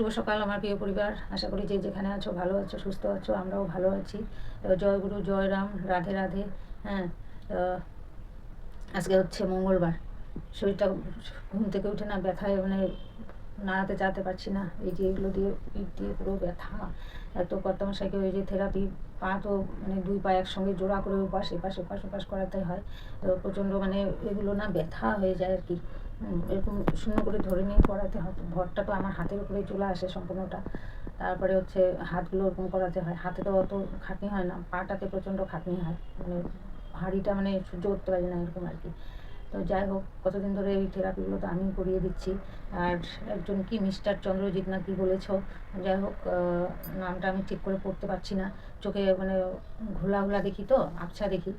শুভ সকাল আমার প্রিয় পরিবার। আশা করি যে যেখানে আছো, ভালো আছো, সুস্থ আছো, আমরাও ভালো আছি। জয় গুরু জয় রাম, রাধে রাধে। হ্যাঁ আজকে হচ্ছে মঙ্গলবার। শরীরটা ঘুম থেকে উঠে না ব্যথায় মানে নাড়াতে চাতে পারছি না। এই যে এগুলো দিয়ে, পিঠ দিয়ে পুরো ব্যথা। এত কর্তামশাইকে ওই যে থেরাপি পা তো মানে দুই পা একসঙ্গে জোড়া করে ওপাশ এপাশ, ওপাশ ওপাশ করাতে হয়। তো প্রচণ্ড মানে এগুলো না ব্যথা হয়ে যায় আর কি। এরকম শূন্য করে ধরে নিয়ে করাতে হয়। ভরটা তো আমার হাতের উপরেই চলে আসে সম্পূর্ণটা। তারপরে হচ্ছে হাতগুলো ওরকম করাতে হয়। হাতে তো অত খাটনি হয় না, পাটাতে প্রচণ্ড খাটনি হয়। মানে হাঁড়িটা মানে সহ্য করতে পারি না এরকম আর কি। তো যাই হোক, কতদিন ধরে এই থেরাপিগুলো তো আমি করিয়ে দিচ্ছি। আর একজন কি মিস্টার চন্দ্রজিৎ না কি বলেছ? যাই হোক নামটা আমি ঠিক করে পড়তে পারছি না। চোখে মানে ঘোলা ঘোলা দেখি তো, আবছা দেখি।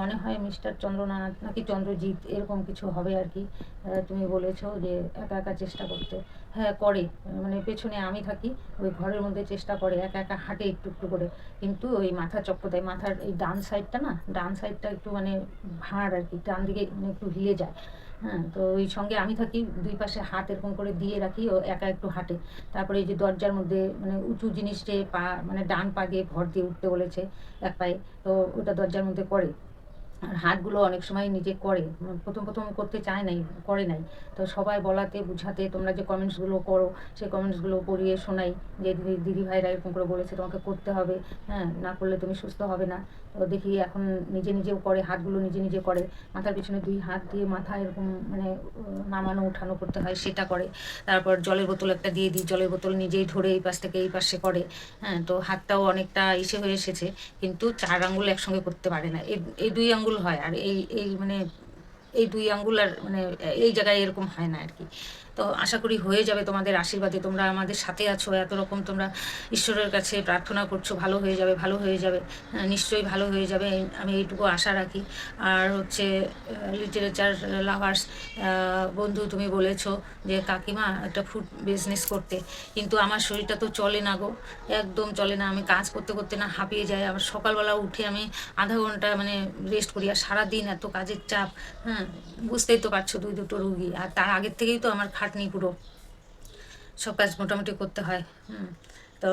মনে হয় মিস্টার চন্দ্রনাথ নাকি চন্দ্রজিৎ, এরকম কিছু হবে আর কি। তুমি বলেছ যে একা একা চেষ্টা করতে। হ্যাঁ করে। মানে পেছনে আমি থাকি, ওই ঘরের মধ্যে চেষ্টা করে, একা একা হাঁটে একটু একটু করে। কিন্তু ওই মাথা চক্কর দেয় মাথার এই ডান সাইডটা না, ডান সাইডটা একটু মানে ভাঁড় আর কি, ডান দিকে মানে একটু হিলে যায়। হ্যাঁ তো ওই সঙ্গে আমি থাকি, দুই পাশে হাত এরকম করে দিয়ে রাখি, ও একা একটু হাঁটে। তারপরে এই যে দরজার মধ্যে মানে উঁচু জিনিস যে পা মানে ডান পা দিয়ে ভর দিয়ে উঠতে বলেছে এক পায়ে, তো ওটা দরজার মধ্যে করে। আর হাতগুলো অনেক সময় নিজে করে। প্রথম প্রথম করতে চায় নাই, করে নাই। তো সবাই বলাতে, বুঝাতে, তোমরা যে কমেন্টসগুলো করো, সেই কমেন্টসগুলো পড়িয়ে শোনাই যে, দিদি দিদি ভাইরা এরকম করে বলেছে, তোমাকে করতে হবে। হ্যাঁ না করলে তুমি সুস্থ হবে না। তো দেখি এখন নিজে নিজেও করে, হাতগুলো নিজে নিজে করে। মাথার পিছনে দুই হাত দিয়ে মাথা এরকম মানে নামানো উঠানো করতে হয়, সেটা করে। তারপর জলের বোতল একটা দিয়ে দিই, জলের বোতল নিজেই ধরে এই পাশ থেকে এই পাশে করে। হ্যাঁ তো হাতটাও অনেকটা ইসে হয়ে এসেছে, কিন্তু চার আঙ্গুল একসঙ্গে করতে পারে না। এই দুই আঙ্গুল হয়, আর এই এই মানে এই দুই আঙ্গুল আর মানে এই জায়গায় এরকম হয় না আর কি। তো আশা করি হয়ে যাবে তোমাদের আশীর্বাদে। তোমরা আমাদের সাথে আছো এত রকম তোমরা ঈশ্বরের কাছে প্রার্থনা করছ ভালো হয়ে যাবে ভালো হয়ে যাবে। হ্যাঁ, নিশ্চয়ই ভালো হয়ে যাবে আমি এইটুকু আশা রাখি। আর হচ্ছে লিটারেচার লাভার্স বন্ধু তুমি বলেছ যে কাকিমা একটা ফুড বিজনেস করতে। কিন্তু আমার শরীরটা তো চলে না গো একদম চলে না। আমি কাজ করতে করতে না হাঁপিয়ে যাই। আবার সকালবেলা উঠে আমি আধা ঘণ্টা মানে রেস্ট করি। আর সারাদিন এত কাজের চাপ হ্যাঁ বুঝতেই তো পারছ দুই দুটো রুগী। আর তার আগের থেকেই তো আমার খাটনি পুরো। সব কাজ মোটামুটি করতে হয়। তো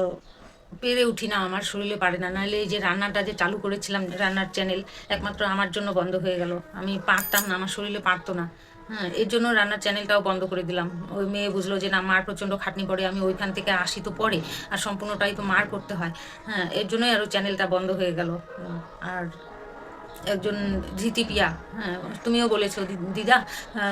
পেরে উঠি না, আমার শরীরে পারে না। নাহলে এই যে রান্নাটা যে চালু করেছিলাম, রান্নার চ্যানেল একমাত্র আমার জন্য বন্ধ হয়ে গেল। আমি পারতাম না, আমার শরীরে পারতো না। হ্যাঁ এর জন্য রান্নার চ্যানেলটাও বন্ধ করে দিলাম। ওই মেয়ে বুঝলো যে, না, মার প্রচণ্ড খাটনি পড়ে, আমি ওইখান থেকে আসি তো পরে, আর সম্পূর্ণটাই তো মার করতে হয়। হ্যাঁ এর জন্যই আরও চ্যানেলটা বন্ধ হয়ে গেল। আর একজন ধৃতিপিয়া হ্যাঁ তুমিও বলেছ দিদা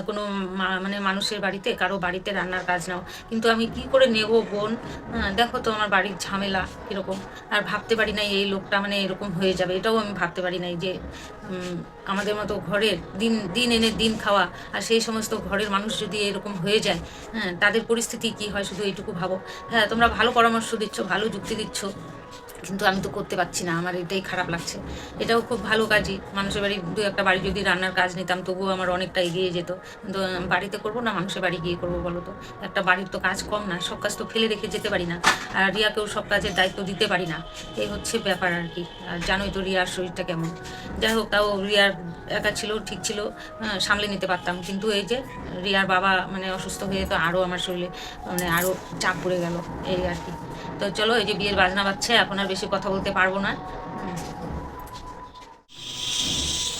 কোনো মা- মানে মানুষের বাড়িতে, কারও বাড়িতে রান্নার কাজ নাও। কিন্তু আমি কি করে নেব বোন? হ্যাঁ দেখো তো আমার বাড়ির ঝামেলা এরকম আর ভাবতে পারি নাই এই লোকটা মানে এরকম হয়ে যাবে, এটাও আমি ভাবতে পারি নাই যে আমাদের মতো ঘরের দিন দিন এনে দিন খাওয়া, আর সেই সমস্ত ঘরের মানুষ যদি এরকম হয়ে যায় হ্যাঁ তাদের পরিস্থিতি কি হয় শুধু এইটুকু ভাবো। হ্যাঁ তোমরা ভালো পরামর্শ দিচ্ছ, ভালো যুক্তি দিচ্ছ। কিন্তু আমি তো করতে পারছি না, আমার এটাই খারাপ লাগছে। এটাও খুব ভালো কাজই। মানুষের বাড়ি, দু একটা বাড়ি যদি রান্নার কাজ নিতাম, তবুও আমার অনেকটা এগিয়ে যেত। কিন্তু বাড়িতে করব না, মানুষের বাড়ি গিয়ে করব বলো তো? একটা বাড়ির তো কাজ কম না, সব কাজ তো ফেলে রেখে যেতে পারি না। আর রিয়াকেও সব কাজের দায়িত্ব দিতে পারি না। এই হচ্ছে ব্যাপার আর কি। আর জানোই তো রিয়ার শরীরটা কেমন। যাই হোক, তাও রিয়ার একা ছিল, ঠিক ছিল সামলে নিতে পারতাম। কিন্তু এই যে রিয়ার বাবা মানে অসুস্থ হয়ে তো আরও আমার শরীরে মানে আরও চাপ পড়ে গেল, এই আর কি। তো চলো, এই যে বিয়ের বাজনা বাজছে, এখন আর বেশি কথা বলতে পারব না।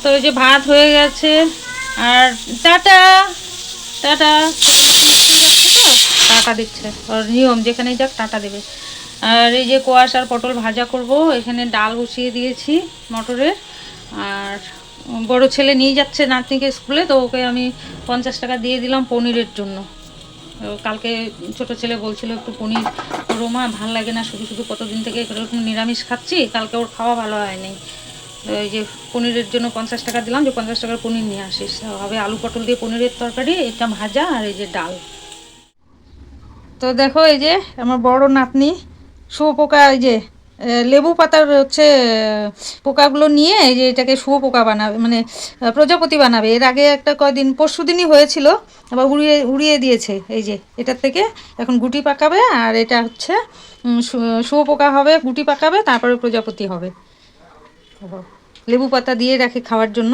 তো এই যে ভাত হয়ে গেছে, আর টাটা টাটা। টাটা দিচ্ছে, ওর নিয়ম, যেখানেই যাক টাটা দেবে। আর এই যে কোয়াশ আর পটল ভাজা করব, এখানে ডাল বসিয়ে দিয়েছি মটরের। আর বড় ছেলে নিয়ে যাচ্ছে নাতনিকে স্কুলে, তো ওকে আমি পঞ্চাশ টাকা দিয়ে দিলাম পনিরের জন্য। কালকে ছোট ছেলে বলছিল একটু পনির রোমা ভালো লাগে না, শুধু শুধু কতদিন থেকে এরকম নিরামিষ খাচ্ছি, কালকে ওর খাওয়া ভালো হয়নি। এই যে পনিরের জন্য পঞ্চাশ টাকা দিলাম, যে পঞ্চাশ টাকার পনির নিয়ে আসিস। হবে আলু পটল দিয়ে পনিরের তরকারি, এটা ভাজা আর এই যে ডাল। তো দেখো এই যে আমার বড় নাতনি, শুয়োপোকা এই যে লেবু পাতার হচ্ছে পোকাগুলো নিয়ে এই যে এটাকে শুয়োপোকা বানাবে মানে প্রজাপতি বানাবে। এর আগে একটা কয়দিন, পরশু দিনই হয়েছিল, আবার উড়িয়ে উড়িয়ে দিয়েছে। এই যে, এটার থেকে এখন গুটি পাকাবে, আর এটা হচ্ছে শুয়োপোকা হবে, গুটি পাকাবে, তারপরে প্রজাপতি হবে। লেবু পাতা দিয়ে রাখে খাওয়ার জন্য।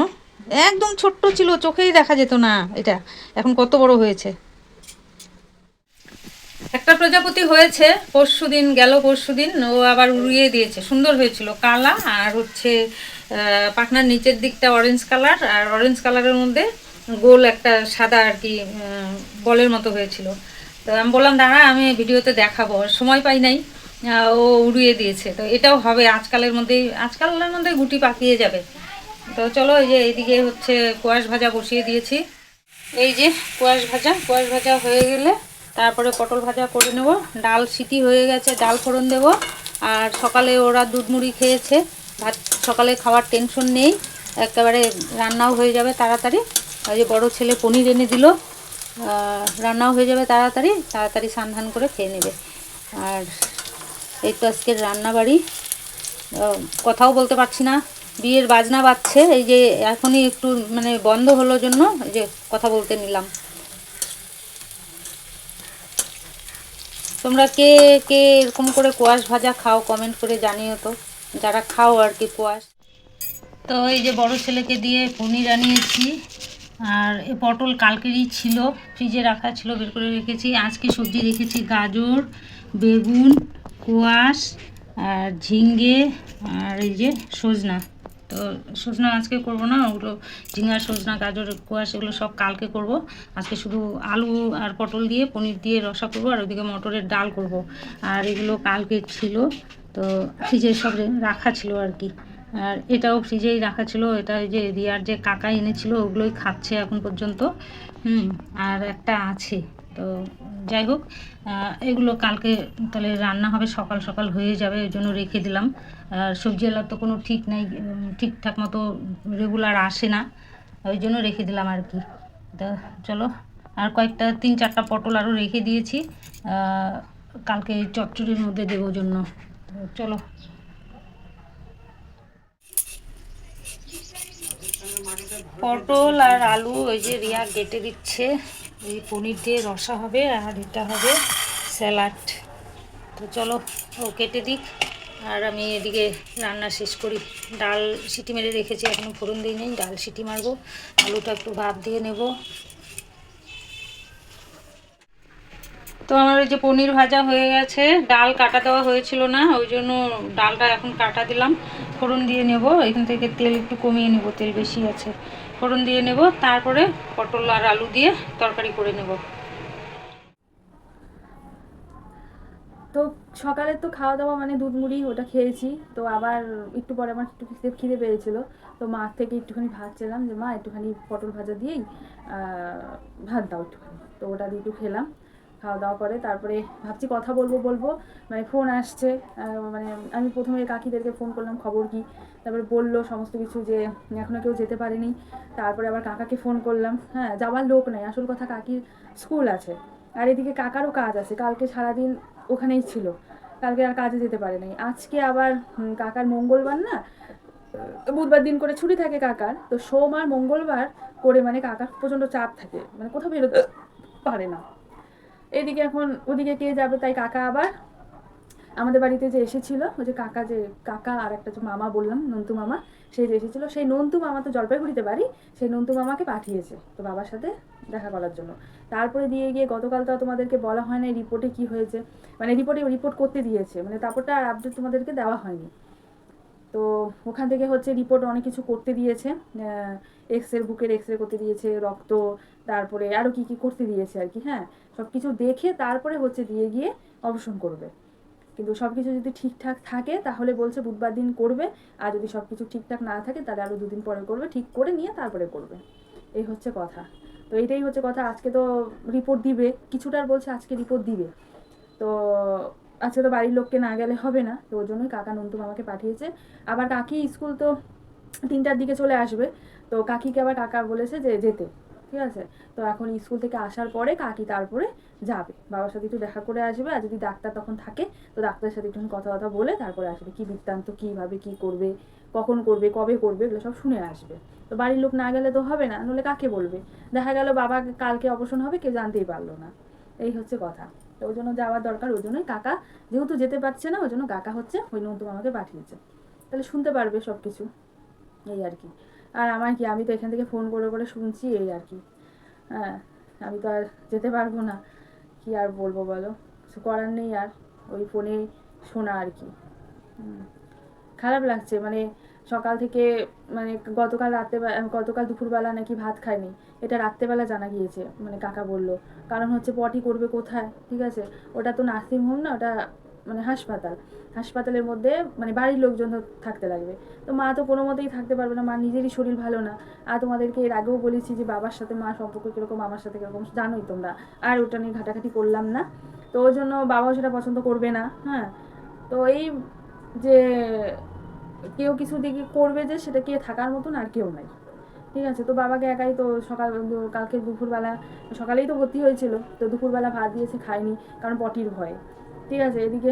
একদম ছোট্ট ছিল, চোখেই দেখা যেত না এটা। এখন কত বড় হয়েছে। একটা প্রজাপতি হয়েছে, পরশু দিন গেল, পরশু দিন, ও আবার উড়িয়ে দিয়েছে। সুন্দর হয়েছিল, কালা আর হচ্ছে পাখনার নিচের দিকটা অরেঞ্জ কালার আর অরেঞ্জ কালারের মধ্যে গোল একটা সাদা আর কি বলের মতো হয়েছিল। তো আমি বললাম, দাঁড়া, আমি ভিডিওতে দেখাবো। সময় পাই নাই ও উড়িয়ে দিয়েছে। তো এটাও হবে, আজকালের মধ্যেই, আজকালের মধ্যে গুটি পাকিয়ে যাবে। তো চলো, এই যে এইদিকে হচ্ছে, কোয়াশ ভাজা বসিয়ে দিয়েছি। এই যে কোয়াশ ভাজা কোয়াশ ভাজা হয়ে গেলে তারপরে পটল ভাজা করে নেব। ডাল সিটি হয়ে গেছে, ডাল ফোড়ন দেব। আর সকালে ওরা দুধ মুড়ি খেয়েছে। ভাত, সকালে খাওয়ার টেনশন নেই। একেবারে রান্নাও হয়ে যাবে তাড়াতাড়ি। ওই যে বড়ো ছেলে পনির এনে দিল। রান্নাও হয়ে যাবে তাড়াতাড়ি। তাড়াতাড়ি সান্ধান করে খেয়ে নেবে। আর এই তো আজকের রান্নাবাড়ি। কথাও বলতে পারছি না। বিয়ের বাজনা বাজছে। এই যে এখনই একটু মানে বন্ধ হলো জন্য যে কথা বলতে নিলাম। তোমরা কে কে এরকম করে কোয়াশ ভাজা খাও কমেন্ট করে জানিও তো। যারা খাও আর কি কোয়াশ। তো এই যে বড় ছেলেকে দিয়ে পনির আনিয়েছি, আর এ পটল কালকেরই ছিল, ফ্রিজে রাখা ছিল, বের করে রেখেছি। আজকে সবজি রেখেছি গাজর, বেগুন, কোয়াশ, আর ঝিঙ্গে, আর এই যে সজনা। তো সজনা আজকে করব না, ওগুলো ঝিঙা সজনা, গাজর, কোয়াশ, এগুলো সব কালকে করব। আজকে শুধু আলু আর পটল দিয়ে, পনির দিয়ে রসা করব, আর ওইদিকে মটরের ডাল করব। আর এগুলো কালকে ছিল, তো ফ্রিজে সব রাখা ছিল আর কি। আর এটাও ফ্রিজেই রাখা ছিল, এটা ওই যে রিয়ার যে কাকা এনেছিল, ওগুলোই খাচ্ছে এখন পর্যন্ত। হুম, আর একটা আছে। তো যাই হোক এগুলো কালকে তাহলে রান্না হবে, সকাল সকাল হয়ে যাবে ওই জন্য রেখে দিলাম। আর সবজি সবজিওয়ালার তো কোনো ঠিক নাই ঠিকঠাক মতো রেগুলার আসে না, ওই জন্য রেখে দিলাম আর কি। তো চলো, আর কয়েকটা, তিন চারটা পটল আরও রেখে দিয়েছি কালকে চচ্চড়ির মধ্যে দেবো জন্য। চলো। পটল আর আলু ওই যে রিয়া কেটে দিচ্ছে। এই পনির দিয়ে রসা হবে আর এটা হবে স্যালাড। তো চলো, ও কেটে দিক। আর আমি এদিকে রান্না শেষ করি। ডাল সিটি মেরে রেখেছি এখনও ফোড়ন দিই নেই ডাল সিটি মারবো। আলুটা একটু ভাব দিয়ে নেব। তো আমার ওই যে পনির ভাজা হয়ে গেছে, ডাল কাটা দেওয়া হয়েছিল না, ওই জন্য ডালটা এখন কাটা দিলাম। ফোড়ন দিয়ে নেব, এখান থেকে তেল একটু কমিয়ে নেব, তেল বেশি আছে। ফোড়ন দিয়ে নেব, তারপরে পটল আর আলু দিয়ে তরকারি করে নেব। তো সকালে তো খাওয়া দাওয়া মানে দুধ মুড়ি, ওটা খেয়েছি। তো আবার একটু পরে আমার একটু খিদে খিদে পেয়েছিল। তো মা থেকে একটুখানি ভাত চেলাম যে, মা, একটুখানি পটল ভাজা দিয়েই ভাত দাও একটুখানি। তো ওটা দিয়ে একটু খেলাম। খাওয়া দাওয়া করে, তারপরে ভাবছি কথা বলব বলব। মানে ফোন আসছে মানে আমি প্রথমে কাকিদেরকে ফোন করলাম, খবর কি? তারপরে বলল সমস্ত কিছু যে এখনও কেউ যেতে পারেনি। তারপরে আবার কাকাকে ফোন করলাম হ্যাঁ যাওয়ার লোক নেই। আসল কথা কাকির স্কুল আছে। আর এদিকে কাকারও কাজ আছে। কালকে সারাদিন ওখানেই ছিল। কালকে আর কাজে যেতে পারে নাই। আজকে আবার কাকার মঙ্গলবার না? বুধবার দিন করে ছুটি থাকে কাকার। তো সোম আর মঙ্গলবার করে মানে কাকার প্রচণ্ড চাপ থাকে। মানে কোথাও বেরোতে পারে না। এদিকে এখন ওদিকে কে যাবে, তাই কাকা আবার? আমাদের বাড়িতে যে এসেছিল, ওই যে কাকা যে, কাকা আর একটা যে মামা বললাম, নন্তু মামা সে যে এসেছিল, সেই নন্তু মামা তো জলপাইগুড়িতে বাড়ি, সেই নন্তু মামাকে পাঠিয়েছে তো বাবার সাথে দেখা করার জন্য। তারপরে দিয়ে গিয়ে গতকাল তো তোমাদেরকে বলা হয় না রিপোর্টে কি হয়েছে মানে রিপোর্টে রিপোর্ট করতে দিয়েছে মানে তারপরটা আর আপডেট তোমাদেরকে দেওয়া হয়নি। তো ওখান থেকে হচ্ছে রিপোর্ট অনেক কিছু করতে দিয়েছে এক্স রে বুকের এক্স রে করতে দিয়েছে, রক্ত, তারপরে আরও কি কি করতে দিয়েছে আর কি হ্যাঁ? সব কিছু দেখে তারপরে হচ্ছে দিয়ে গিয়ে অপারেশন করবে। কিন্তু সব কিছু যদি ঠিকঠাক থাকে, তাহলে বলছে বুধবার দিন করবে। আর যদি সব কিছু ঠিকঠাক না থাকে, তাহলে আরও দুদিন পরে করবে, ঠিক করে নিয়ে তারপরে করবে। এই হচ্ছে কথা। তো এইটাই হচ্ছে কথা, আজকে তো রিপোর্ট দিবে কিছুটার বলছে আজকে রিপোর্ট দিবে। তো আজকে তো বাড়ির লোককে না গেলে হবে না, তো ওর জন্যই কাকা নন্তুম আমাকে পাঠিয়েছে। আবার কাকি স্কুল তো তিনটার দিকে চলে আসবে। তো কাকিকে আবার কাকা বলেছে যে যেতে, ঠিক আছে? তো এখন স্কুল থেকে আসার পরে কাকি তারপরে যাবে। বাবার সাথে একটু দেখা করে আসবে আর যদি ডাক্তার তখন থাকে, তো ডাক্তারের সাথে একটু কথা কথা বলে তারপরে আসবে। কি বৃত্তান্ত, কীভাবে, কি করবে, কখন করবে, কবে করবে, এগুলো সব শুনে আসবে। তো বাড়ির লোক না গেলে তো হবে না নলে কাকে বলবে? দেখা গেল বাবা কালকে অপারেশন হবে, কেউ জানতেই পারল না। এই হচ্ছে কথা। তো ওই জন্য যাওয়ার দরকার, ওই জন্যই কাকা যেহেতু যেতে পারছে না, ওই জন্য কাকা হচ্ছে, ওই নতুন আমাকে পাঠিয়েছে। তাহলে শুনতে পারবে সব কিছু এই আর কি। আর আমার কি, আমি তো এখান থেকে ফোন করে করে শুনছি, এই আর কি। হ্যাঁ আমি তো আর যেতে পারব না। কি আর বলব বলো? কিছু করার নেই আর, ওই ফোনে শোনা আর কি। খারাপ লাগছে। মানে সকাল থেকে মানে গতকাল রাত্রে গতকাল দুপুরবেলা নাকি ভাত খায়নি এটা রাত্রেবেলা জানা গিয়েছে মানে কাকা বলল। কারণ হচ্ছে পটি করবে কোথায়? ঠিক আছে? ওটা তো নার্সিং হোম না, ওটা মানে হাসপাতাল। হাসপাতালের মধ্যে মানে বাড়ির লোকজন থাকতে লাগবে। তো মা তো কোনো মতেই থাকতে পারবে না। মা নিজেরই শরীর ভালো না। আর তোমাদেরকে এর আগেও বলেছি যে বাবার সাথে মা সম্পর্ক কীরকম, আমার সাথে কীরকম, জানোই তোমরা। আর ওটা নিয়ে ঘাটাঘাটি করলাম না। তো ওই জন্য বাবাও সেটা পছন্দ করবে না হ্যাঁ। তো এই যে কেউ কিছু দিকে করবে যে সেটা কে থাকার মতন আর কেউ নাই। ঠিক আছে? তো বাবাকে একাই তো সকাল, কালকে দুপুরবেলা, সকালেই তো ভর্তি হয়েছিল। তো দুপুরবেলা ভাত দিয়েছে, খায়নি কারণ পটির ভয়ে। ঠিক আছে, এদিকে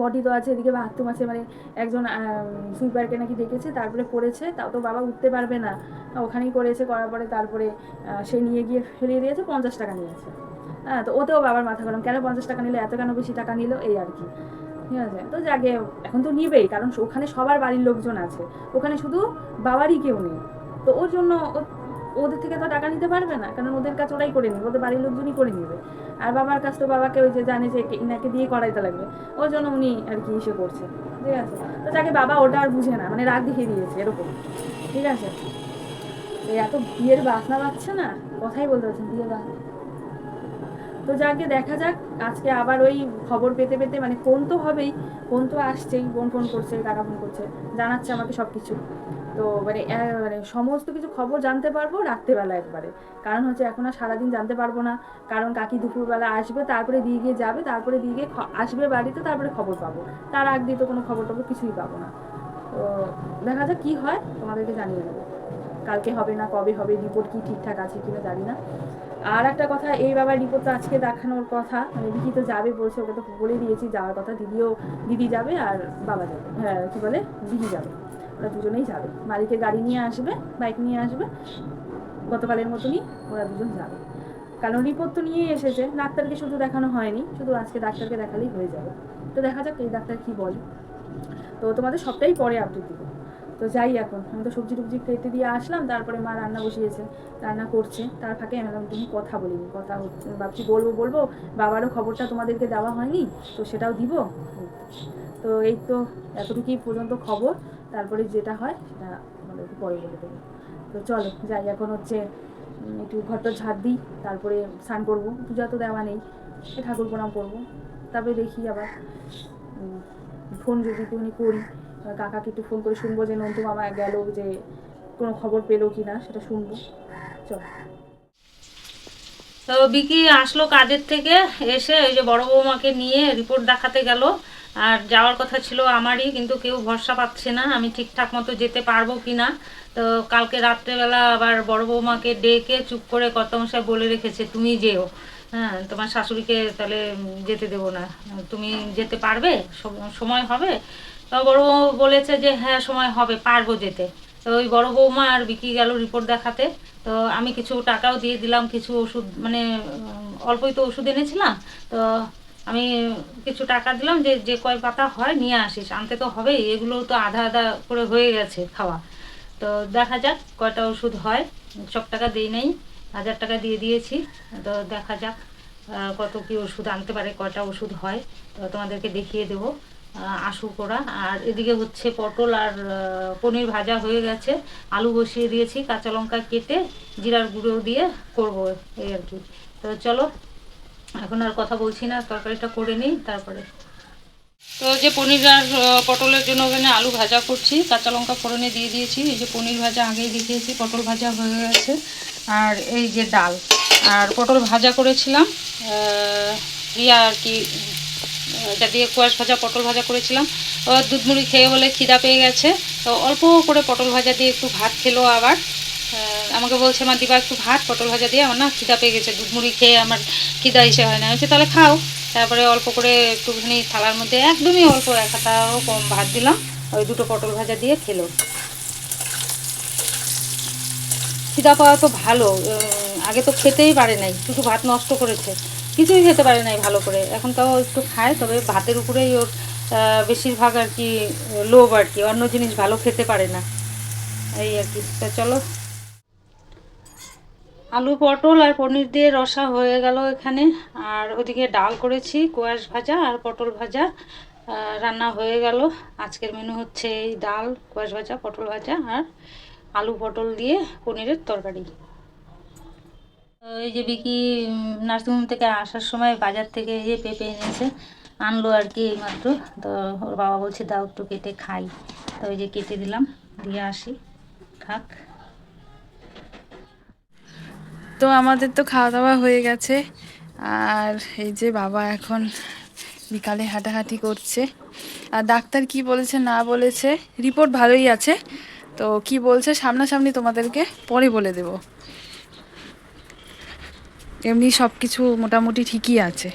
বডি তো আছে, এদিকে বাথরুম আছে মানে একজন সুইপারকে নাকি ডেকেছে, তারপরে করেছে, তাও তো বাবা উঠতে পারবে না। ওখানেই করেছে, করার পরে তারপরে সে নিয়ে গিয়ে ফেলিয়ে দিয়েছে, পঞ্চাশ টাকা নিয়েছে। হ্যাঁ তো ওতেও বাবার মাথা গরম। কেন পঞ্চাশ টাকা নিল, এত কেন বেশি টাকা নিল, এই আর কি। ঠিক আছে, তো যাকে এখন তো নিবেই, কারণ ওখানে সবার বাড়ির লোকজন আছে। ওখানে শুধু বাবারই কেউ নেই। তো ওর জন্য ওদের থেকে তো টাকা নিতে পারবে না, কারণ ওদের কাছে ওরাই করে নেবে, ওদের বাড়ির লোকজনই করে নেবে। আর বাবার কাছ তো বাবাকে ওই যে জানে যে ইনাকে দিয়ে করাইতে লাগবে। ওর জন্য উনি আর কি ইসে করছে। ঠিক আছে? তো যাকে বাবা ওটা আর বুঝে না মানে রাগ দেখিয়ে দিয়েছে এরকম। ঠিক আছে? এত বিয়ের বাসনা বাজছে না, কথাই বলতে পারছেন বিয়ের বাসনা। তো যাকে দেখা যাক, আজকে আবার ওই খবর পেতে পেতে মানে ফোন তো হবেই, ফোন তো আসছেই, বোন ফোন করছে, কাকা ফোন করছে, জানাচ্ছে আমাকে সব কিছু তো মানে মানে সমস্ত কিছু খবর জানতে পারব রাত্রেবেলা একবারে। কারণ হচ্ছে এখন আর সারাদিন জানতে পারব না। কারণ কাকি দুপুরবেলা আসবে, তারপরে দিয়ে গিয়ে যাবে, তারপরে দিয়ে গিয়ে আসবে বাড়িতে, তারপরে খবর পাবো। তার আগ দিয়ে তো কোনো খবর টবর কিছুই পাবো না। তো দেখা যাক কী হয়, তোমাদেরকে জানিয়ে দেবো। কালকে হবে না, কবে হবে রিপোর্ট কি ঠিকঠাক আছে কিনা জানি না। আর একটা কথা, এই বাবার রিপোর্ট তো আজকে দেখানোর কথা। মানে দিদি তো যাবে বলছে, ওকে তো বলে দিয়েছি, যাওয়ার কথা। দিদিও, দিদি যাবে আর বাবা যাবে। হ্যাঁ কি বলে? দিদি যাবে। ওরা দুজনেই যাবে। মালিকের গাড়ি নিয়ে আসবে বাইক নিয়ে আসবে। গতকালের মতনই ওরা দুজন যাবে। কারণ রিপোর্ট তো নিয়েই এসেছে। ডাক্তারকে শুধু দেখানো হয়নি, শুধু আজকে ডাক্তারকে দেখালেই হয়ে যাবে। তো দেখা যাক এই ডাক্তার কি বলে। তো তোমাদের সবটাই পরে আপডেট দিব। তো যাই এখন, আমি তো সবজি টবজি কেটে দিয়ে আসলাম, তারপরে মা রান্না বসিয়েছে, রান্না করছে, তার ফাঁকে আমি তুমি কথা বলিনি কথা হচ্ছে, ভাবছি বলব বলব, বাবারও খবরটা তোমাদেরকে দেওয়া হয়নি, তো সেটাও দিব। তো এই তো এতটুকুই পর্যন্ত খবর, তারপরে যেটা হয় সেটা আমাদেরকে পরে বলে দেবো। তো চলো, যাই, এখন হচ্ছে একটু ঘরটা ঝাড় দিই, তারপরে স্নান করব, পূজা তো দেওয়া নেই ঠাকুর প্রণাম করব, তারপরে দেখি আবার ফোন যদি একটুখানি করি। এবার কাকাকে একটু ফোন করে শুনব যে নন্দু মামা গেল যে কোনো খবর পেল কি না সেটা শুনব। চল। তো বিকি আসলো কাজের থেকে, এসে ওই যে বড় বৌমাকে নিয়ে রিপোর্ট দেখাতে গেল। আর যাওয়ার কথা ছিল আমারই, কিন্তু কেউ ভরসা পাচ্ছে না, আমি ঠিকঠাক মতো যেতে পারব কি না তো কালকে রাত্রেবেলা আবার বড় বৌমাকে ডেকে চুপ করে কর্তামশাই বলে রেখেছে, তুমি যেও। হ্যাঁ তোমার শাশুড়িকে তাহলে যেতে দেবো না। তুমি যেতে পারবে? সময় হবে? বড় বউ বলেছে যে হ্যাঁ সময় হবে, পারব যেতে। তো ওই বড় বৌমা আর বিকি গেল রিপোর্ট দেখাতে। তো আমি কিছু টাকাও দিয়ে দিলাম, কিছু ওষুধ মানে অল্পই তো ওষুধ এনেছিলাম। তো আমি কিছু টাকা দিলাম যে যে কয় পাতা হয়, নিয়ে আসিস। আনতে তো হবেই। এগুলো তো আধা আধা করে হয়ে গেছে খাওয়া। তো দেখা যাক কয়টা ওষুধ হয়। সব টাকা দিই নাই। হাজার টাকা দিয়ে দিয়েছি। তো দেখা যাক কত কি ওষুধ আনতে পারে, কয়টা ওষুধ হয়। তো তোমাদেরকে দেখিয়ে দেবো। আসুক ওরা আর এদিকে হচ্ছে পটল আর পনির ভাজা হয়ে গেছে। আলু বসিয়ে দিয়েছি, কাঁচা লঙ্কা কেটে জিরার গুঁড়ো দিয়ে করব এই আর কি। তো চলো, এখন আর কথা বলছি না, তরকারিটা করে নিই, তারপরে। তো যে পনির আর পটলের জন্য ওখানে আলু ভাজা করছি, কাঁচা লঙ্কা ফোড়নে দিয়ে দিয়েছি। এই যে পনির ভাজা আগেই দেখিয়েছি, পটল ভাজা হয়ে গেছে। আর এই যে ডাল, আর পটল ভাজা করেছিলাম ইয়া আর কি এটা দিয়ে কোয়াশ ভাজা পটল ভাজা করেছিলাম। ও দুধ মুড়ি খেয়ে বলে খিদা পেয়ে গেছে। তো অল্প করে পটল ভাজা দিয়ে একটু ভাত খেলো আবার। আমাকে বলছে মা দিবা একটু ভাত পটল ভাজা দিয়ে? আমার না খিদা পেয়ে গেছে দুধমুড়ি খেয়ে আমার খিদা এসে হয় না। বলছি, তাহলে খাও। তারপরে অল্প করে একটুখানি থালার মধ্যে একদমই অল্প এক হাতাও কম ভাত দিলাম। ওই দুটো পটল ভাজা দিয়ে খেলো। খিদা পাওয়া তো ভালো। আগে তো খেতেই পারে নাই শুধু ভাত নষ্ট করেছে। কিছুই খেতে পারে নাই ভালো করে। এখন তাও একটু খায়, তবে ভাতের উপরেই ওর বেশিরভাগ আর কি, লোভ আর কি। অন্য জিনিস ভালো খেতে পারে না। এই আর কি। তা চলো। আলু পটল আর পনির দিয়ে রসা হয়ে গেল এখানে। আর ওদিকে ডাল করেছি, কোয়াশ ভাজা আর পটল ভাজা রান্না হয়ে গেল। আজকের মেনু হচ্ছে এই ডাল, কোয়াশ ভাজা, পটল ভাজা আর আলু পটল দিয়ে পনিরের তরকারি। এই যে বিকি নার্সিংহোম থেকে আসার সময় বাজার থেকে যে পেঁপে এনেছে, আনলো আর কি এইমাত্র। তো ওর বাবা বলছে, দাও একটু কেটে খাই। তো ওই যে কেটে দিলাম, দিয়ে আসি, খাক। তো আমাদের তো খাওয়া দাওয়া হয়ে গেছে। আর এই যে বাবা এখন বিকালে হাঁটাহাঁটি করছে। আর ডাক্তার কি বলেছে, না বলেছে, রিপোর্ট ভালোই আছে। তো কি বলছে, সামনাসামনি তোমাদেরকে পরে বলে দেব। এমনি সব কিছু মোটামুটি ঠিকই আছে।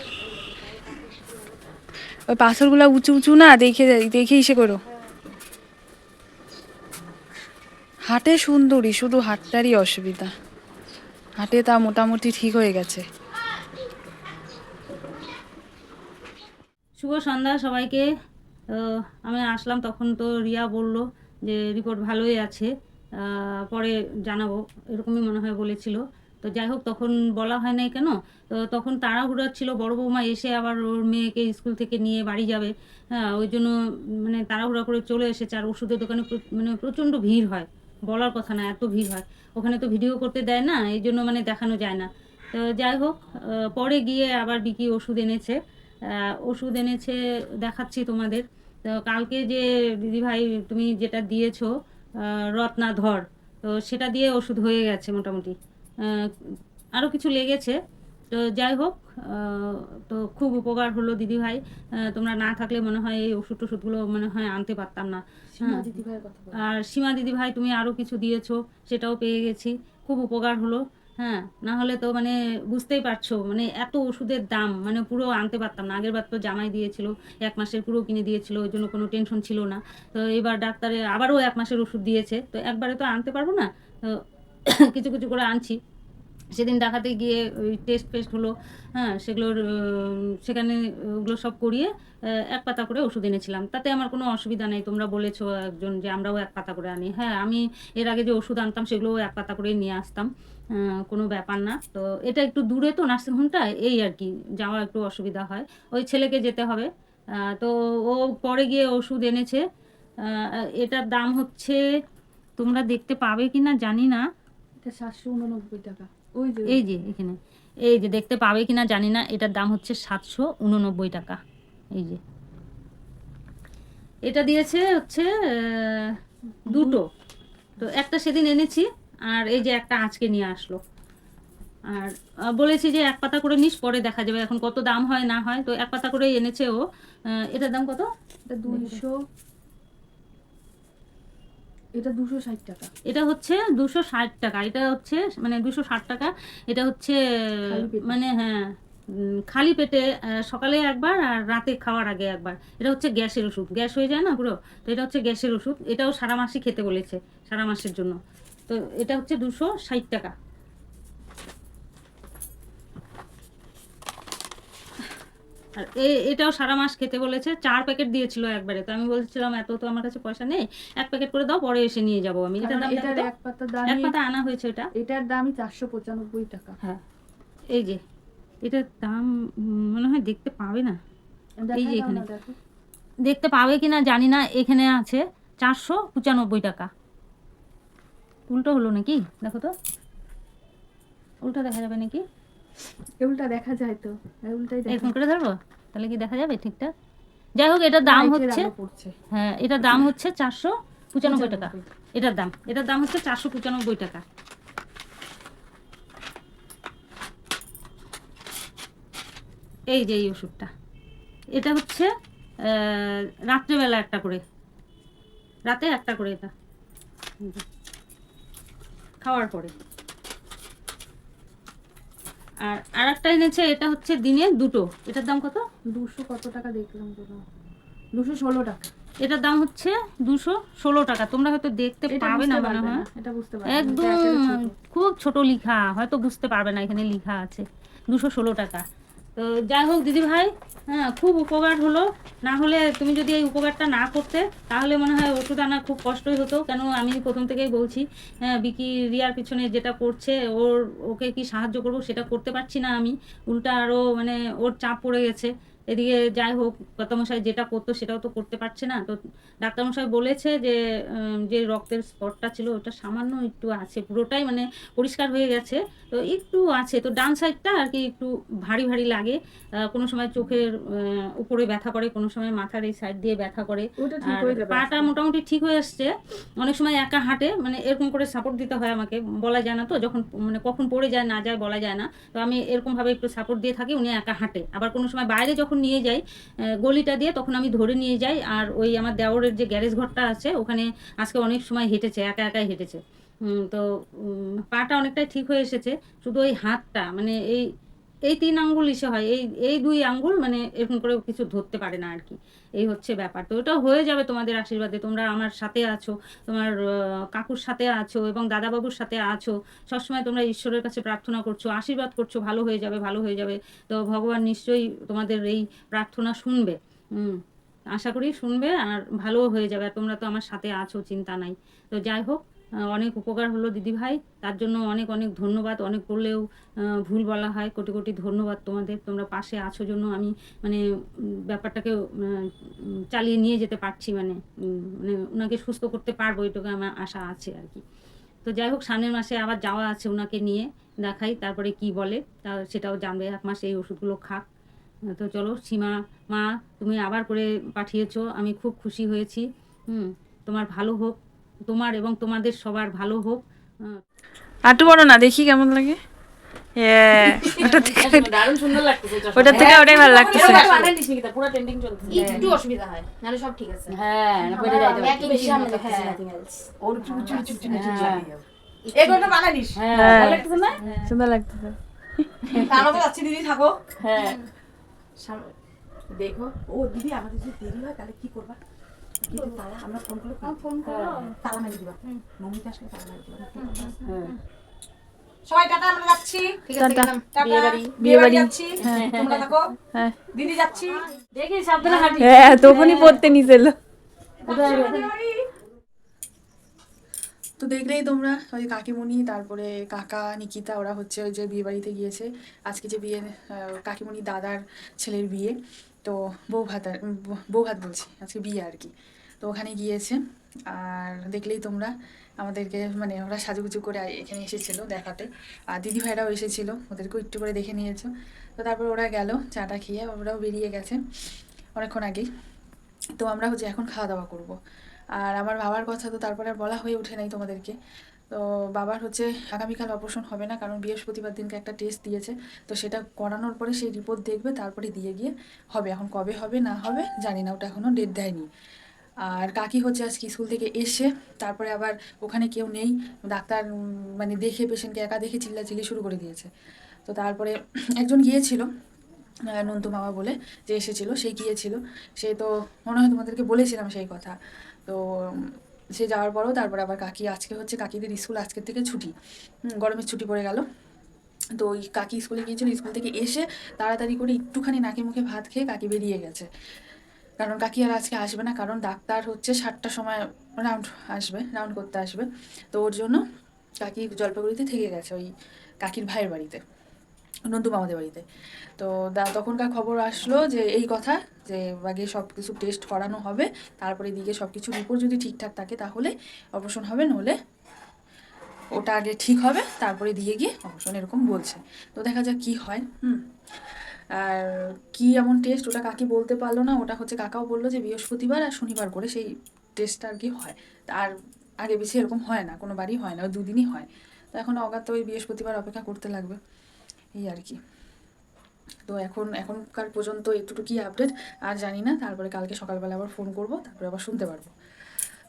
ওই পাথরগুলো উঁচু উঁচু না, দেখে দেখে ইসে করো। হাটে সুন্দরী, শুধু হাটটারই অসুবিধা। হাটে তা মোটামুটি ঠিক হয়ে গেছে। শুভ সন্ধ্যা সবাইকে। আমি আসলাম, তখন তো রিয়া বলল যে, রিপোর্ট ভালোই আছে। পরে জানাব। এরকমই মনে হয় বলেছিল। তো যাই হোক তখন বলা হয় নাই কেন? তো তখন তাড়াহুড়া ছিল, বড় বৌমা এসে আবার ওর মেয়েকে স্কুল থেকে নিয়ে বাড়ি যাবে। হ্যাঁ ওই জন্য মানে তাড়াহুড়া করে চলে এসেছে, আর ওষুধের দোকানে মানে প্রচণ্ড ভিড় হয়। বলার কথা না, এত ভিড় হয়। ওখানে তো ভিডিও করতে দেয় না, এই জন্য মানে দেখানো যায় না। তো যাই হোক পরে গিয়ে আবার বিকি ওষুধ এনেছে। ওষুধ এনেছে, দেখাচ্ছি তোমাদের। তো কালকে যে দিদিভাই তুমি যেটা দিয়েছ রত্নাধর, তো সেটা দিয়ে ওষুধ হয়ে গেছে মোটামুটি। আরও কিছু লেগেছে। তো যাই হোক তো খুব উপকার হলো দিদিভাই। তোমরা না থাকলে মনে হয় এই ওষুধ টষুধগুলো মনে হয় আনতে পারতাম না। হ্যাঁ। আর সীমা দিদিভাই তুমি আরও কিছু দিয়েছ সেটাও পেয়ে গেছি। খুব উপকার হলো। হ্যাঁ না হলে তো মানে বুঝতেই পারছ মানে এত ওষুধের দাম মানে পুরো আনতে পারতাম না। আগের বার তো জামাই দিয়েছিল এক মাসের পুরো কিনে দিয়েছিল ওই জন্য কোনো টেনশন ছিল না। তো এবার ডাক্তারে আবারও এক মাসের ওষুধ দিয়েছে। তো একবারে তো আনতে পারব না? তো কিছু কিছু করে আনছি। সেদিন দেখাতে গিয়ে ওই টেস্ট ফেস্ট হলো হ্যাঁ সেগুলোর সেখানে ওগুলো সব করিয়ে এক পাতা করে ওষুধ এনেছিলাম। তাতে আমার কোনো অসুবিধা নেই, তোমরা বলেছ একজন যে আমরাও এক পাতা করে আনি। হ্যাঁ আমি এর আগে যে ওষুধ আনতাম সেগুলোও এক পাতা করে নিয়ে আসতাম কোনো ব্যাপার না। তো এটা একটু দূরে তো নার্সিংহোমটা এই আর কি, যাওয়া একটু অসুবিধা হয়। ওই ছেলেকে যেতে হবে। তো ও পরে গিয়ে ওষুধ এনেছে। এটার দাম হচ্ছে, তোমরা দেখতে পাবে কি না জানি না। এটা সাতশো উননব্বই টাকা। ওই যে এই যে এখানে। এই যে দেখতে পাবে কিনা জানি না এটার দাম হচ্ছে সাতশো উননব্বই টাকা। এই যে। এটা দিয়েছে হচ্ছে দুটো। তো একটা সেদিন এনেছি আর এই যে একটা আজকে নিয়ে আসলো। আর বলেছি যে এক পাতা করে নিস পরে দেখা যাবে এখন কত দাম হয় না হয়। তো এক পাতা করেই এনেছে ও। এটার দাম কত? এটা দুইশো এটা দুশো ষাট টাকা। এটা হচ্ছে দুশো ষাট টাকা এটা হচ্ছে মানে দুশো ষাট টাকা এটা হচ্ছে। মানে হ্যাঁ খালি পেটে সকালে একবার আর রাতে খাওয়ার আগে একবার। এটা হচ্ছে গ্যাসের ওষুধ গ্যাস হয়ে যায় না পুরো? তো এটা হচ্ছে গ্যাসের ওষুধ এটাও সারা মাসই খেতে বলেছে সারা মাসের জন্য। তো এটা হচ্ছে দুশো ষাট টাকা। আর এটাও সারা মাস খেতে বলেছে। চার প্যাকেট দিয়েছিল একবারে। তো আমি বলছিলাম এত তো আমার কাছে পয়সা নেই। এক প্যাকেট করে দাও পরে এসে নিয়ে যাব আমি। এটার দাম। এক পাতা এক পাতা আনা হয়েছে এটা এটার দামই চারশো পঁচানব্বই টাকা। হ্যাঁ। এই যে এটার দাম মনে হয় দেখতে পাবে না। এই যে এখানে। দেখতে পাবে কিনা জানি না। এখানে আছে চারশো পঁচানব্বই টাকা। উল্টো হলো নাকি? দেখো তো। উল্টো দেখা যাবে নাকি? উল্টা দেখা যায় তো উল্টাই এরকম করে ধরবো? তাহলে কি দেখা যাবে ঠিকঠাক? যাই হোক এটার দাম হচ্ছে হ্যাঁ এটার দাম হচ্ছে চারশো পঁচানব্বই টাকা। এটার দাম এটার দাম হচ্ছে চারশো পঁচানব্বই টাকা। এই যে এই ওষুধটা। এটা হচ্ছে রাত্রেবেলা একটা করে। রাতে একটা করে এটা। খাওয়ার পরে। আর আর একটা এনেছে এটা হচ্ছে দিনে দুটো। এটার দাম কত? দুশো কত টাকা দেখলাম দুশো ষোলো টাকা। এটার দাম হচ্ছে দুশো ষোলো টাকা। তোমরা হয়তো দেখতে পাবে না মনে হয়। একদম খুব ছোট লিখা হয়তো বুঝতে পারবে না এখানে লিখা আছে। দুশো ষোলো টাকা। তো যাই হোক দিদিভাই হ্যাঁ খুব উপকার হলো। না হলে তুমি যদি এই উপকারটা না করতে, তাহলে মনে হয় ওষুধ আনা খুব কষ্টই হতো। কেন আমি প্রথম থেকেই বলছি হ্যাঁ বিকি রিয়ার পিছনে যেটা করছে, ওর, ওকে কি সাহায্য করব সেটা করতে পারছি না আমি। উল্টা আরও মানে ওর চাপ পড়ে গেছে। এদিকে যাই হোক কর্তামশাই যেটা করতো সেটাও তো করতে পারছে না। তো ডাক্তারমশাই বলেছে যে যে রক্তের স্পটটা ছিল ওটা সামান্য একটু আছে পুরোটাই মানে পরিষ্কার হয়ে গেছে। তো একটু আছে তো ডান সাইডটা আর কি একটু ভারী ভারী লাগে। কোনো সময় চোখের উপরে ব্যথা করে কোনো সময় মাথার এই সাইড দিয়ে ব্যথা করে। পাটা মোটামুটি ঠিক হয়ে আসছে। অনেক সময় একা হাঁটে মানে এরকম করে সাপোর্ট দিতে হয় আমাকে বলা যায় না তো যখন মানে কখন পড়ে যায় না যায় বলা যায় না। তো আমি এরকমভাবে একটু সাপোর্ট দিয়ে থাকি উনি একা হাঁটে। আবার কোনো সময় বাইরে যখন নিয়ে যাই গলিটা দিয়ে তখন আমি ধরে নিয়ে যাই। আর ওই আমার দেওরের যে গ্যারেজ ঘরটা আছে, ওখানে আজকে অনেক সময় হেঁটেছে, একা একাই হেঁটেছে। তো পাটা অনেকটাই ঠিক হয়ে এসেছে। শুধু ওই হাতটা মানে এই এই তিন আঙ্গুল ইসে হয়, এই এই দুই আঙ্গুল মানে এরকম করে কিছু ধরতে পারে না আর কি এই হচ্ছে ব্যাপার। তো ওটা হয়ে যাবে তোমাদের আশীর্বাদে। তোমরা আমার সাথে আছো, তোমার কাকুর সাথে আছো এবং দাদাবাবুর সাথে আছো। সবসময় তোমরা ঈশ্বরের কাছে প্রার্থনা করছ, আশীর্বাদ করছ, ভালো হয়ে যাবে, ভালো হয়ে যাবে। তো ভগবান নিশ্চয়ই তোমাদের এই প্রার্থনা শুনবে। হুম আশা করি শুনবে আর ভালো হয়ে যাবে। আর তোমরা তো আমার সাথে আছো, চিন্তা নাই। তো যাই হোক অনেক উপকার হলো দিদি ভাই তার জন্য অনেক অনেক ধন্যবাদ। অনেক করলেও ভুল বলা হয়। কোটি কোটি ধন্যবাদ তোমাদের। তোমরা পাশে আছো জন্য আমি মানে ব্যাপারটাকে চালিয়ে নিয়ে যেতে পারছি মানে মানে ওনাকে সুস্থ করতে পারব এটুকু আমার আশা আছে আর কি। তো যাই হোক, সামনের মাসে আবার যাওয়া আছে ওনাকে নিয়ে দেখাই, তারপরে কি বলে, তা সেটাও জানবে, এক মাস এই ওষুধগুলো খাক। তো চলো, সীমা, মা, তুমি আবার করে পাঠিয়েছো, আমি খুব খুশি হয়েছি। হুম, তোমার ভালো হোক। তোমার এবং তোমাদের সবার ভালো হোক। আহ, আটু বড় না দেখি কেমন লাগে। ওটা থেকে দারুণ সুন্দর লাগতেছে এটা ওটা থেকে ওটাই ভালো লাগতেছে। পুরো ট্রেন্ডিং চলতেছে। একটু অসুবিধা হয় নাহলে সব ঠিক আছে। হ্যাঁ না বেড়ে যাইতে হবে। একই বেশি সামনে দেখতেছি হ্যাঁ। nothing ওর চুপ চুপ চুপ চুপ চুপ হ্যাঁ। এগুলো বানাইলিস হ্যাঁ হ্যাঁ। ভালো লাগতেছে না? সুন্দর লাগতেছে। আমরা তো যাচ্ছি দিদি থাকো। হ্যাঁ। দেখো ও দিদি আমাদের যদি দেরি হয় তাহলে কি করবা? তো দেখলেই তোমরা ওই কাকিমণি তারপরে কাকা নিকিতা ওরা হচ্ছে ওই যে বিয়ে বাড়িতে গিয়েছে আজকে যে বিয়ে কাকিমণি দাদার ছেলের বিয়ে তো বউ ভাত আর- বউ ভাত বলছি আজকে বিয়ে আর কি ওখানে গিয়েছে। আর দেখলেই তোমরা আমাদেরকে মানে ওরা সাজুগুজু করে এখানে এসেছিল দেখাতে। আর দিদি ভাইরাও এসেছিল, ওদেরকেও একটু করে দেখে নিয়েছো। তো তারপর ওরা গেল, চাটা খেয়ে ওরাও বেরিয়ে গেছে অনেকক্ষণ আগেই। তো আমরা হচ্ছে এখন খাওয়া দাওয়া করব। আর আমার বাবার কথা তো তারপরে আর বলা হয়ে ওঠে নাই তোমাদেরকে। তো বাবার হচ্ছে আগামীকাল অপারেশন হবে না, কারণ বৃহস্পতিবার দিনকে একটা টেস্ট দিয়েছে। তো সেটা করানোর পরে সেই রিপোর্ট দেখবে, তারপরে দিয়ে গিয়ে হবে। এখন কবে হবে, না হবে জানি না, ওটা এখনও ডেট দেয়নি। আর কাকি হচ্ছে আজকে স্কুল থেকে এসে, তারপরে আবার ওখানে কেউ নেই, ডাক্তার মানে দেখে পেশেন্টকে একা দেখে চিল্লাচিল্লি শুরু করে দিয়েছে। তো তারপরে একজন গিয়েছিল নন্তু মামা বলে, যে এসেছিল, সে গিয়েছিল। সে তো মনে হয় তোমাদেরকে বলেছিলাম সেই কথা। তো সে যাওয়ার পরও তারপরে আবার কাকি, আজকে হচ্ছে কাকিদের স্কুল, আজকের থেকে ছুটি। গরমের ছুটি পড়ে গেল। তো ওই কাকি স্কুলে গিয়েছিল, স্কুল থেকে এসে তাড়াতাড়ি করে একটুখানি নাকে মুখে ভাত খেয়ে কাকি বেরিয়ে গেছে। কারণ কাকি আর আজকে আসবে না, কারণ ডাক্তার হচ্ছে সাতটার সময় রাউন্ড আসবে রাউন্ড করতে আসবে। তো ওর জন্য কাকি জলপাইগুড়িতে থেকে গেছে, ওই কাকির ভাইয়ের বাড়িতে, নন্দু মামাদের বাড়িতে। তো দা, তখনকার খবর আসলো যে, এই কথা যে, আগে সব কিছু টেস্ট করানো হবে, তারপরে দিকে সব কিছু রিপোর্ট যদি ঠিকঠাক থাকে তাহলে অপারেশন হবে নহলে ওটা আগে ঠিক হবে, তারপরে দিয়ে গিয়ে অপারেশন এরকম বলছে। তো দেখা যাক কি হয়, হুম। আর কি এমন টেস্ট ওটা কাকি বলতে পারল না, ওটা হচ্ছে কাকাও বলল যে বৃহস্পতিবার আর শনিবার করে সেই টেস্টটা আর কি হয়। আর আগে বেশি এরকম হয় না, কোনো বাড়ি হয় না, ওই দুদিনই হয়। তো এখন অগাত ওই বৃহস্পতিবার অপেক্ষা করতে লাগবে, এই আর কি। তো এখন, এখনকার পর্যন্ত এতটুকুই আপডেট আর জানি না, তারপরে কালকে সকালবেলা আবার ফোন করব, তারপরে আবার শুনতে পারব।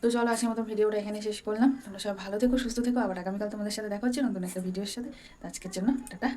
তো চলো আজকের মতো ভিডিওটা এখানে শেষ করলাম, তোমরা সবাই ভালো থেকো, সুস্থ থেকো, আবার আগামীকাল তোমাদের সাথে দেখা হচ্ছে নতুন একটা ভিডিওর সাথে। আজকের জন্য টাটা।